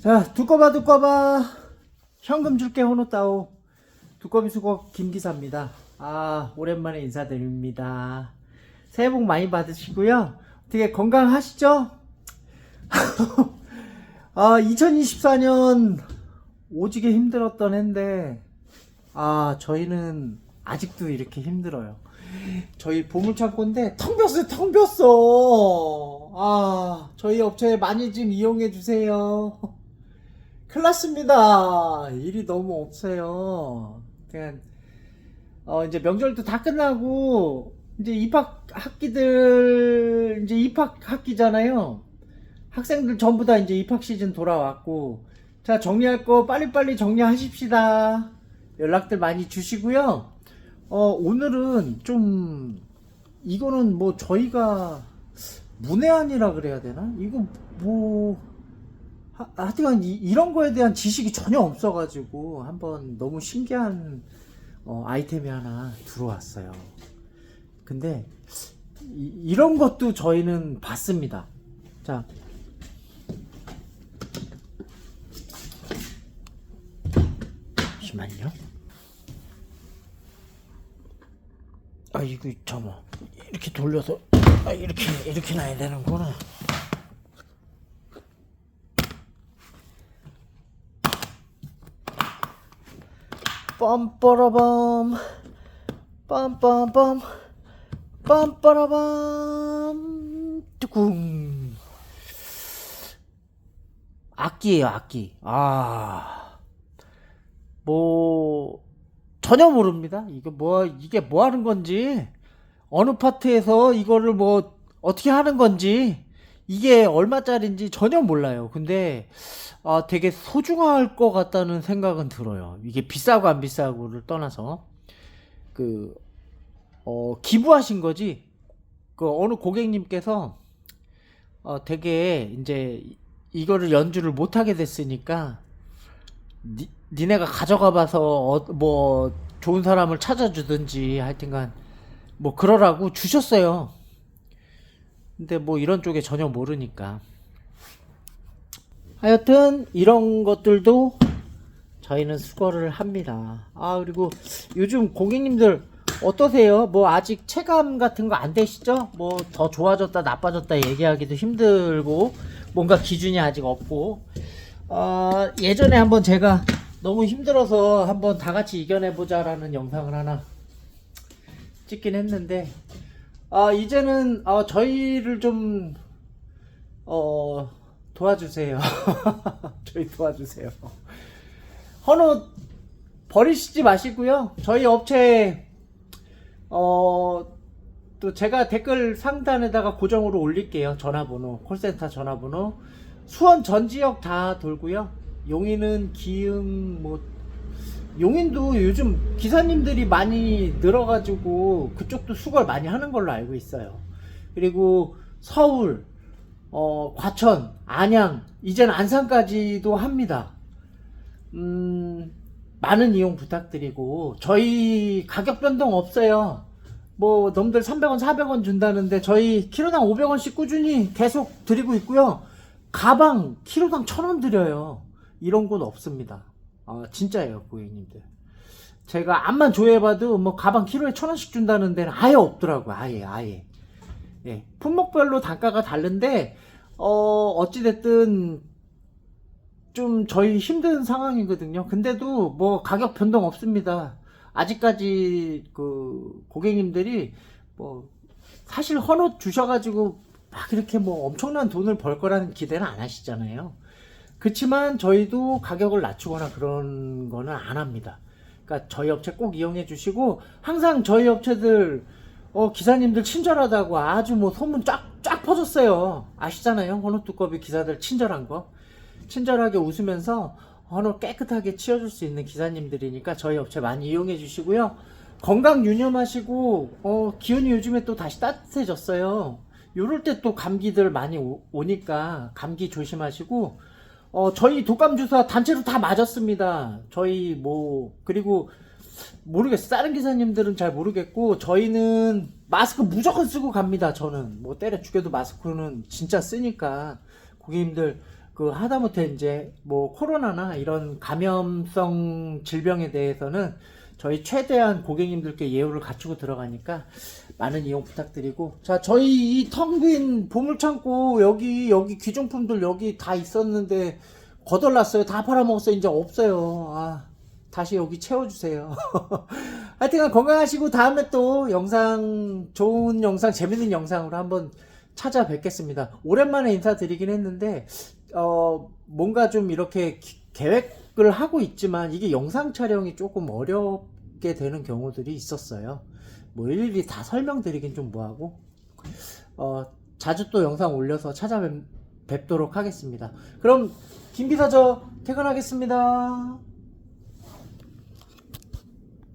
자, 두꺼봐, 두꺼봐. 현금 줄게, 호노 따오. 두꺼비 수거 김기사입니다. 아, 오랜만에 인사드립니다. 새해 복 많이 받으시고요. 어떻게 건강하시죠? 아, 2024년 오지게 힘들었던 해인데, 아, 저희는 아직도 이렇게 힘들어요. 저희 보물창고인데 텅 비었어요, 텅 비었어. 아, 저희 업체 많이 좀 이용해 주세요. 큰일 났습니다. 일이 너무 없어요. 그냥, 어, 이제 명절도 다 끝나고, 이제 입학 학기들, 이제 입학 학기잖아요. 학생들 전부 다 이제 입학 시즌 돌아왔고, 자, 정리할 거 빨리빨리 정리하십시다. 연락들 많이 주시고요. 어, 오늘은 좀, 이거는 뭐 저희가 문외한이라 그래야 되나? 이거 뭐, 하, 하여튼 이, 이런 거에 대한 지식이 전혀 없어가지고 한번 너무 신기한 어, 아이템이 하나 들어왔어요. 근데 이, 이런 것도 저희는 봤습니다. 자, 잠시만요. 아 이거 잠깐 이렇게 돌려서 아 이렇게 이렇게 놔야 되는구나. 빰빠라밤. 빰빰빰. 빰빠라밤. 뚜궁. 악기예요 악기. 아. 뭐 전혀 모릅니다. 이거 뭐 이게 뭐 하는 건지. 어느 파트에서 이거를 뭐 어떻게 하는 건지 이게 얼마짜리인지 전혀 몰라요 근데 아, 되게 소중할 것 같다는 생각은 들어요. 이게 비싸고 안 비싸고를 떠나서 그 어, 기부하신 거지. 그 어느 고객님께서 어, 되게 이제 이거를 연주를 못 하게 됐으니까 니, 니네가 가져가 봐서 어, 뭐 좋은 사람을 찾아주든지 하여튼간 뭐 그러라고 주셨어요. 근데 뭐 이런 쪽에 전혀 모르니까 하여튼 이런 것들도 저희는 수거를 합니다. 아 그리고 요즘 고객님들 어떠세요? 뭐 아직 체감 같은 거 안 되시죠? 뭐 더 좋아졌다 나빠졌다 얘기하기도 힘들고 뭔가 기준이 아직 없고 어, 예전에 한번 제가 너무 힘들어서 한번 다 같이 이겨내 보자라는 영상을 하나 찍긴 했는데 아 이제는 어, 저희를 좀 어. 도와주세요. 저희 도와주세요. 헌옷 버리시지 마시고요. 저희 업체 어, 또 제가 댓글 상단에다가 고정으로 올릴게요. 전화번호, 콜센터 전화번호. 수원 전 지역 다 돌고요. 용인은 기흥 뭐 용인도 요즘 기사님들이 많이 늘어가지고 그쪽도 수걸 많이 하는 걸로 알고 있어요. 그리고 서울, 어, 과천, 안양, 이젠 안산까지도 합니다. 음, 많은 이용 부탁드리고, 저희 가격 변동 없어요. 뭐, 놈들 300원, 400원 준다는데, 저희 키로당 500원씩 꾸준히 계속 드리고 있고요. 가방, 키로당 1000원 드려요. 이런 곳 없습니다. 아, 진짜예요, 고객님들. 제가 암만 조회해봐도, 뭐, 가방 키로에 1000원씩 준다는 데는 아예 없더라고요. 아예, 아예. 예, 품목별로 단가가 다른데 어 어찌됐든 좀 저희 힘든 상황이거든요. 근데도 뭐 가격 변동 없습니다. 아직까지 그 고객님들이 뭐 사실 헌옷 주셔가지고 막 이렇게 뭐 엄청난 돈을 벌 거라는 기대는 안 하시잖아요. 그렇지만 저희도 가격을 낮추거나 그런 거는 안 합니다. 그러니까 저희 업체 꼭 이용해 주시고 항상 저희 업체들 어, 기사님들 친절하다고 아주 뭐 소문 쫙, 쫙 퍼졌어요. 아시잖아요. 헌옷 두꺼비 기사들 친절한 거. 친절하게 웃으면서 헌옷 깨끗하게 치워줄 수 있는 기사님들이니까 저희 업체 많이 이용해 주시고요. 건강 유념하시고, 어, 기온이 요즘에 또 다시 따뜻해졌어요. 요럴 때 또 감기들 많이 오, 오니까 감기 조심하시고, 어, 저희 독감 주사 단체로 다 맞았습니다. 저희 뭐, 그리고 모르겠어. 다른 기사님들은 잘 모르겠고 저희는 마스크 무조건 쓰고 갑니다. 저는 뭐 때려 죽여도 마스크는 진짜 쓰니까 고객님들 그 하다못해 이제 뭐 코로나나 이런 감염성 질병에 대해서는 저희 최대한 고객님들께 예우를 갖추고 들어가니까 많은 이용 부탁드리고. 자 저희 이 텅 빈 보물창고 여기 여기 귀중품들 여기 다 있었는데 거덜났어요. 다 팔아먹었어요. 이제 없어요. 아 다시 여기 채워주세요. 하여튼 건강하시고 다음에 또 영상 좋은 영상 재밌는 영상으로 한번 찾아뵙겠습니다. 오랜만에 인사드리긴 했는데 어 뭔가 좀 이렇게 기- 계획 을 하고 있지만 이게 영상 촬영이 조금 어렵게 되는 경우들이 있었어요. 뭐 일일이 다 설명드리긴 좀 뭐하고. 어 자주 또 영상 올려서 찾아뵙도록 하겠습니다. 그럼 김비서 저 퇴근하겠습니다